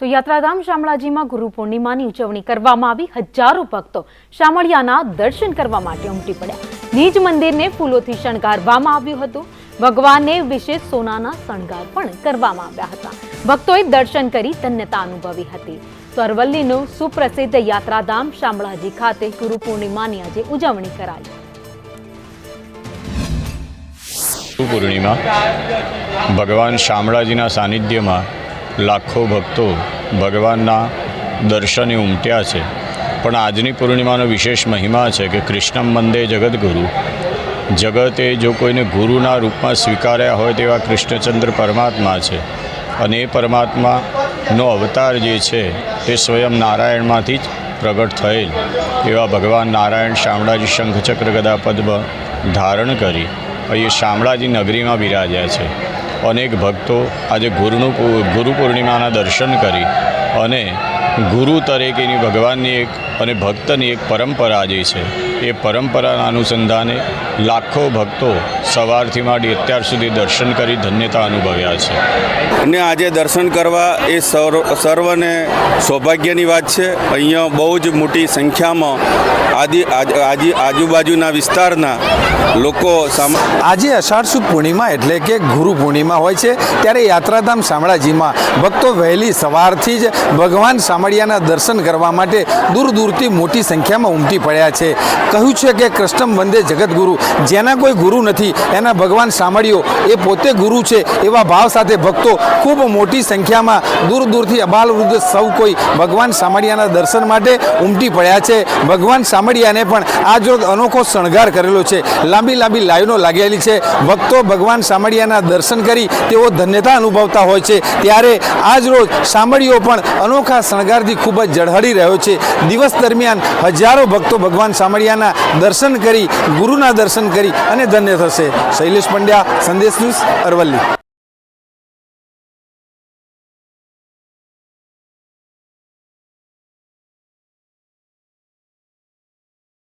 તો યાત્રાધામ શામળાજીમાં ગુરુ પૂર્ણિમાની ઉજવણી કરવામાં આવી. હજારો ભક્તો શામળિયાના દર્શન કરવા માટે ઉમટી પડ્યા. નિજ મંદિરને ફૂલોથી શણગારવામાં આવ્યું હતું. ભગવાનને વિશેષ સોનાના શણગાર પણ કરવામાં આવ્યા હતા. ભક્તોએ દર્શન કરી ધન્યતા અનુભવી હતી. તો અરવલ્લીનું સુપ્રસિદ્ધ યાત્રાધામ શામળાજી ખાતે ગુરુ પૂર્ણિમાની આજે ઉજવણી કરાઈ. પૂર્ણિમા ભગવાન શામળાજીના સાનિધ્યમાં લાખો ભક્તો ભગવાનના દર્શને ઉમટ્યા છે. પણ આજની પૂર્ણિમાનો વિશેષ મહિમા છે કે કૃષ્ણમ મંદે જગદગુરુ. જગતે જો કોઈને ગુરુના રૂપમાં સ્વીકાર્યા હોય તેવા કૃષ્ણચંદ્ર પરમાત્મા છે અને એ પરમાત્માનો અવતાર જે છે તે સ્વયં નારાયણમાંથી જ પ્રગટ થયેલ. એવા ભગવાન નારાયણ શામળાજી શંખચક્ર ગદા પદ્મ ધારણ કરી અહીં શામળાજી નગરીમાં બિરાજ્યા છે. અનેક ભક્તો આજે ગુરુનું ગુરુ પૂર્ણિમાના દર્શન કરી અને ગુરુ તરીકેની ભગવાનની એક અને ભક્તની એક પરંપરા જે છે એ પરંપરાના અનુસંધાને લાખો ભક્તો સવારથી માંડી અત્યાર સુધી દર્શન કરી ધન્યતા અનુભવ્યા છે. અને આજે દર્શન કરવા એ સર્વ સર્વને સૌભાગ્યની વાત છે. અહીંયા બહુ જ મોટી સંખ્યામાં આદિ આજ- આજી આજુબાજુના વિસ્તારના લોકો સામ આજે અષાઢ સુદ પૂર્ણિમા એટલે કે ગુરુ પૂર્ણિમા હોય છે ત્યારે યાત્રાધામ શામળાજીમાં ભક્તો વહેલી સવારથી જ ભગવાન શામળિયાના દર્શન કરવા માટે દૂર દૂર દૂરથી મોટી સંખ્યામાં ઉમટી પડ્યા છે. કહ્યું છે કે કૃષ્ણમ વંદે જગતગુરુ જેના કોઈ ગુરુ નથી, એના ભગવાન સાંભળ્યો એ પોતે ગુરુ છે એવા ભાવ સાથે ભક્તો ખૂબ મોટી સંખ્યામાં દૂર દૂરથી અબાલ વૃદ્ધ સૌ કોઈ ભગવાન સામડિયાના દર્શન માટે ઉમટી પડ્યા છે. ભગવાન સામડિયાને પણ આજ રોજ અનોખો શણગાર કરેલો છે. લાંબી લાંબી લાઈનો લાગેલી છે. ભક્તો ભગવાન સામડિયાના દર્શન કરી તેઓ ધન્યતા અનુભવતા હોય છે. ત્યારે આજ રોજ શામળિયો પણ અનોખા શણગારથી ખૂબ જ જળહળી રહ્યો છે. દિવસ દરમિયાન હજારો ભક્તો ભગવાન શામળિયાના દર્શન કરી, ગુરુના દર્શન કરી અને ધન્ય થશે. શૈલેષ પંડ્યા, સંદેશ ન્યૂઝ અરવલ્લી.